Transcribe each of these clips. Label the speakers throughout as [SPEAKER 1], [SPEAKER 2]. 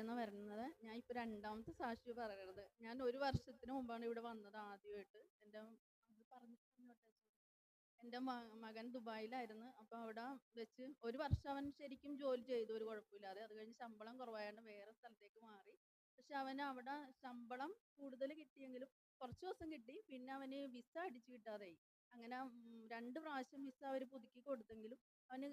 [SPEAKER 1] എന്ന് വരുന്നത് ഞാൻ ഇപ്പൊ രണ്ടാമത്തെ സാക്ഷി പറയണത്. ഞാൻ ഒരു വർഷത്തിന് മുമ്പാണ് ഇവിടെ വന്നത് ആദ്യമായിട്ട്. എന്റെ എന്റെ മകൻ ദുബായിലായിരുന്നു. അപ്പൊ അവിടെ വെച്ച് ഒരു വർഷം അവൻ ശരിക്കും ജോലി ചെയ്തു ഒരു കുഴപ്പമില്ലാതെ. അത് കഴിഞ്ഞ് ശമ്പളം കുറവായതുകൊണ്ട് വേറെ സ്ഥലത്തേക്ക് മാറി. പക്ഷെ അവന് അവിടെ ശമ്പളം കൂടുതൽ കിട്ടിയെങ്കിലും കുറച്ച് ദിവസം കിട്ടി. പിന്നെ അവന് വിസ അടിച്ചു കിട്ടാതായി അങ്ങനെ രണ്ട് പ്രാവശ്യം വിസ അവർ പുതുക്കി കൊടുത്തെങ്കിലും അവന്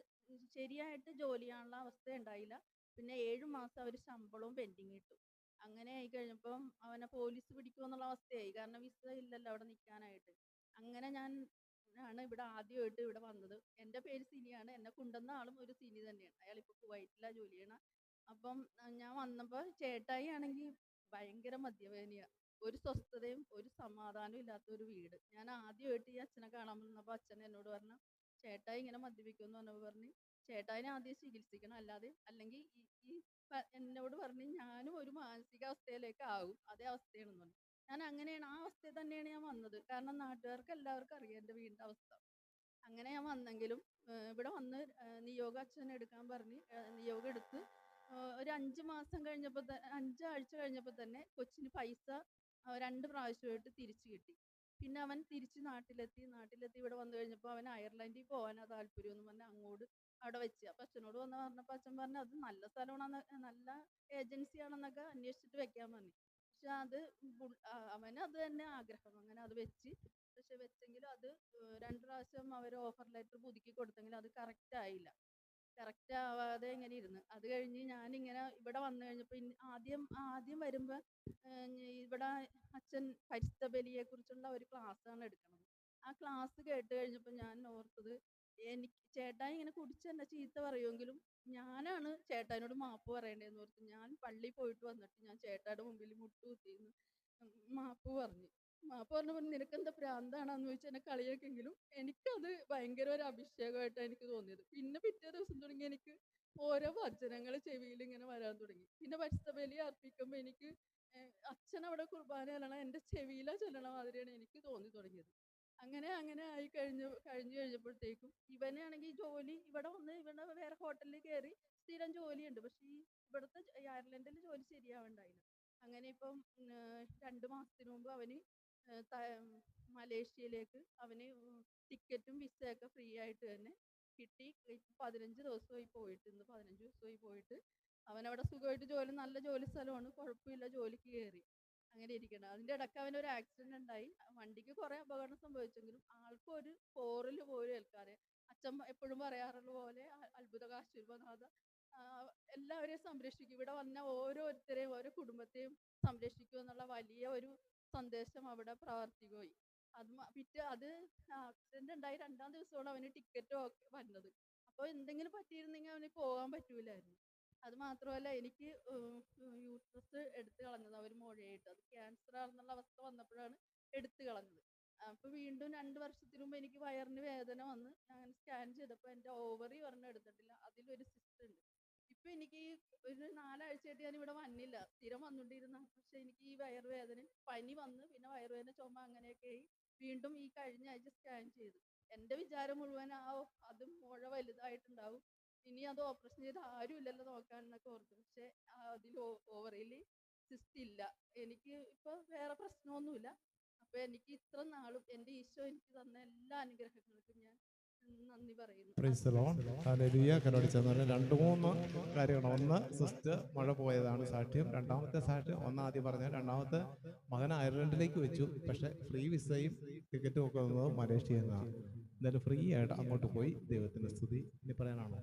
[SPEAKER 1] ശരിയായിട്ട് ജോലി ചെയ്യാനുള്ള അവസ്ഥ ഉണ്ടായില്ല. പിന്നെ ഏഴ് മാസം അവർ ശമ്പളവും പെൻഡിങ് ഇട്ടു. അങ്ങനെ ആയി കഴിഞ്ഞപ്പം അവനെ പോലീസ് പിടിക്കുമെന്നുള്ള അവസ്ഥയായി. കാരണം വിസ ഇല്ലല്ലോ അവിടെ നിൽക്കാനായിട്ട് അങ്ങനെ ഞാൻ ആണ് ഇവിടെ ആദ്യമായിട്ട് ഇവിടെ വന്നത്. എന്റെ പേര് സിനിയാണ്. എന്നെ കൊണ്ടുവന്ന ആളും ഒരു സിനി തന്നെയാണ്. അയാൾ ഇപ്പോൾ കുവൈറ്റിലാണ് ജോലി ചെയ്യണം. അപ്പം ഞാൻ വന്നപ്പോൾ ചേട്ടായി ആണെങ്കിൽ ഭയങ്കര മദ്യപാനിയാണ് ഒരു സ്വസ്ഥതയും ഒരു സമാധാനവും ഇല്ലാത്ത ഒരു വീട്. ഞാൻ ആദ്യമായിട്ട് ഈ അച്ഛനെ കാണാൻ വന്നപ്പോൾ അച്ഛൻ എന്നോട് പറഞ്ഞു ചേട്ടായി ഇങ്ങനെ മദ്യപിക്കുമെന്ന് പറഞ്ഞപ്പോൾ പറഞ്ഞു ചേട്ടായിനെ ആദ്യം ചികിത്സിക്കണം. അല്ലാതെ അല്ലെങ്കിൽ ഈ എന്നോട് പറഞ്ഞു ഞാനും ഒരു മാനസികാവസ്ഥയിലേക്ക് ആകും അതേ അവസ്ഥയാണെന്ന് പറഞ്ഞു. ഞാൻ അങ്ങനെയാണ് ആ അവസ്ഥയിൽ തന്നെയാണ് ഞാൻ വന്നത്. കാരണം നാട്ടുകാർക്ക് എല്ലാവർക്കും അറിയാം എന്റെ വീടിന്റെ അവസ്ഥ. അങ്ങനെ ഞാൻ വന്നെങ്കിലും ഇവിടെ വന്ന് നിയോഗ അച്ഛൻ എടുക്കാൻ പറഞ്ഞ് നിയോഗം എടുത്ത് ഒരു അഞ്ച് മാസം കഴിഞ്ഞപ്പോൾ അഞ്ചാഴ്ച കഴിഞ്ഞപ്പോൾ തന്നെ കൊച്ചിന് പൈസ രണ്ട് പ്രാവശ്യമായിട്ട് തിരിച്ചു കിട്ടി. പിന്നെ അവൻ തിരിച്ച് നാട്ടിലെത്തി. നാട്ടിലെത്തി ഇവിടെ വന്നു കഴിഞ്ഞപ്പോൾ അവൻ അയർലൻഡിൽ പോകാനാണ് താല്പര്യം എന്ന് പറഞ്ഞ് അങ്ങോട്ട് അവിടെ വെച്ച്. അപ്പൊ അച്ഛനോട് വന്ന് പറഞ്ഞപ്പോ അച്ഛൻ പറഞ്ഞു അത് നല്ല സ്ഥലമാണെന്ന് നല്ല ഏജൻസി ആണെന്നൊക്കെ അന്വേഷിച്ചിട്ട് വെക്കാൻ പറഞ്ഞു. പക്ഷെ അത് അവന് അത് തന്നെ ആഗ്രഹം. അങ്ങനെ അത് വെച്ച്. പക്ഷെ വെച്ചെങ്കിലും അത് രണ്ട് പ്രാവശ്യം അവർ ഓഫർ ലെറ്റർ പുതുക്കി കൊടുത്തെങ്കിലും അത് കറക്റ്റ് ആയില്ല. കറക്റ്റ് ആവാതെ ഇങ്ങനെ ഇരുന്ന്. അത് കഴിഞ്ഞ് ഞാൻ ഇങ്ങനെ ഇവിടെ വന്നു കഴിഞ്ഞപ്പോൾ ആദ്യം ആദ്യം വരുമ്പോൾ ഇവിടെ അച്ഛൻ പരിസ്ഥ ബലിയെ കുറിച്ചുള്ള ഒരു ക്ലാസ് ആണ് എടുക്കുന്നത് ആ ക്ലാസ് കേട്ട് കഴിഞ്ഞപ്പോൾ ഞാൻ ഓർത്തത് എനിക്ക് ചേട്ടായി ഇങ്ങനെ കുടിച്ച് എന്നെ ചീത്ത പറയുമെങ്കിലും ഞാനാണ് ചേട്ടായിനോട് മാപ്പ് പറയേണ്ടതെന്ന് ഓർത്ത് ഞാൻ പള്ളിയിൽ പോയിട്ട് വന്നിട്ട് ഞാൻ ചേട്ടായുടെ മുമ്പിൽ മുട്ടുകുത്തിന്ന് മാപ്പ് പറഞ്ഞു. മാപ്പ് പറഞ്ഞപ്പോൾ നിനക്ക് എന്താ പ്രാന്താണെന്ന് ചോദിച്ചാൽ എന്നെ കളിയാക്കെങ്കിലും എനിക്കത് ഭയങ്കര ഒരു അഭിഷേകമായിട്ടാണ് എനിക്ക് തോന്നിയത്. പിന്നെ പിറ്റേ ദിവസം തുടങ്ങി എനിക്ക് ഓരോ വചനങ്ങൾ ചെവിയിൽ ഇങ്ങനെ വരാൻ തുടങ്ങി. പിന്നെ പരിസ്ഥബലി അർപ്പിക്കുമ്പോൾ എനിക്ക് അച്ഛൻ അവിടെ കുർബാന ചെല്ലണം എന്റെ ചെവിയിലാ ചെല്ലണ മാതിരിയാണ് എനിക്ക് തോന്നി തുടങ്ങിയത്. അങ്ങനെ അങ്ങനെ ആയി കഴിഞ്ഞു കഴിഞ്ഞു കഴിഞ്ഞപ്പോഴത്തേക്കും ഇവനാണെങ്കിൽ ജോലി ഇവിടെ വന്ന് ഇവിടെ വേറെ ഹോട്ടലിൽ കയറി സ്ഥിരം ജോലിയുണ്ട്. പക്ഷെ ഈ ഇവിടുത്തെ അയർലൻഡിൽ ജോലി ശരിയാവണ്ടായില്ല. അങ്ങനെ ഇപ്പം രണ്ട് മാസത്തിന് മുമ്പ് അവന് മലേഷ്യയിലേക്ക് അവന് ടിക്കറ്റും വിസയൊക്കെ ഫ്രീ ആയിട്ട് തന്നെ കിട്ടി. പതിനഞ്ച് ദിവസമായി പോയിട്ട് ഇന്ന് പതിനഞ്ച് ദിവസമായി പോയിട്ട് അവിടെ സുഖമായിട്ട് ജോലി നല്ല ജോലി സ്ഥലമാണ്. കുഴപ്പമില്ല ജോലിക്ക് കയറി. അങ്ങനെ ഇരിക്കണം. അതിന്റെ ഇടയ്ക്ക് ഒരു ആക്സിഡന്റ് ഉണ്ടായി. വണ്ടിക്ക് കുറെ അപകടം സംഭവിച്ചെങ്കിലും ആൾക്കും ഒരു പോറൽ പോലും ഏൽക്കാതെ. അച്ഛൻ എപ്പോഴും പറയാറുള്ള പോലെ അത്ഭുത കാശുനാഥ എല്ലാവരെയും സംരക്ഷിക്കും. ഇവിടെ വന്ന ഓരോരുത്തരെയും ഓരോ കുടുംബത്തെയും സംരക്ഷിക്കും എന്നുള്ള വലിയ ഒരു സന്ദേശം അവിടെ പ്രവർത്തിക്കുകയായി. അത് പിറ്റേ അത് ആക്സിഡന്റ് ഉണ്ടായി. രണ്ടാം ദിവസമാണ് അവന് ടിക്കറ്റ് വന്നത്. അപ്പോൾ എന്തെങ്കിലും പറ്റിയിരുന്നെങ്കിൽ അവന് പോകാൻ പറ്റൂലായിരുന്നു. അത് മാത്രമല്ല എനിക്ക് യൂട്രസ് എടുത്തു കളഞ്ഞത് അവർ മുഴയായിട്ട് അത് ക്യാൻസർ ആണെന്നുള്ള അവസ്ഥ വന്നപ്പോഴാണ് എടുത്തു കളഞ്ഞത്. അപ്പോൾ വീണ്ടും രണ്ട് വർഷത്തിന് മുമ്പ് എനിക്ക് വയറിന് വേദന വന്ന് ഞാൻ സ്കാൻ ചെയ്തപ്പോൾ എന്റെ ഓവറി ഒരെണ്ണം എടുത്തിട്ടില്ല. അതിലൊരു സിസ്റ്റ് ഉണ്ട്. ഇപ്പം എനിക്ക് ഒരു നാലാഴ്ചയായിട്ട് ഞാൻ ഇവിടെ വന്നില്ല. സ്ഥിരം വന്നുകൊണ്ടിരുന്ന പക്ഷെ എനിക്ക് ഈ വയറുവേദന പനി വന്ന് പിന്നെ വയറുവേദന ചുമ അങ്ങനെയൊക്കെ ആയി വീണ്ടും ഈ കഴിഞ്ഞ ആഴ്ച സ്കാൻ ചെയ്തു. എന്റെ വിചാരം മുഴുവൻ ആ അത് മുഴ വലുതായിട്ടുണ്ടാവും. ഇനി അത് ഓപ്പറേഷൻ ചെയ്ത് ആരും ഇല്ലല്ലോ നോക്കാൻ എന്നൊക്കെ ഓർത്തു. പക്ഷെ അതിൽ ഓവറിൽ സിസ്റ്റ് ഇല്ല. എനിക്ക് ഇപ്പൊ വേറെ പ്രശ്നമൊന്നുമില്ല. അപ്പൊ എനിക്ക് ഇത്ര നാളും എന്റെ ഈശോ എനിക്ക് തന്ന എല്ലാ അനുഗ്രഹങ്ങൾക്കും ഞാൻ നന്ദി പറയുന്നു.
[SPEAKER 2] രണ്ട് മൂന്ന് കാര്യങ്ങൾ ഒന്ന് സിസ്റ്റ് മഴ പോയതാണ് സാക്ഷ്യം. രണ്ടാമത്തെ സാക്ഷ്യം ഒന്നാദ്യം പറഞ്ഞ രണ്ടാമത്തെ മകൻ അയർലൻഡിലേക്ക് വെച്ചു. പക്ഷെ ഫ്രീ വിസയും ടിക്കറ്റും ഒക്കെ വന്നത് മലേഷ്യ എന്നാണ്. എന്തായാലും ഫ്രീ ആയിട്ട് അങ്ങോട്ട് പോയി ദൈവത്തിന്റെ സ്തുതി. ഇനി പറയാനാണോ?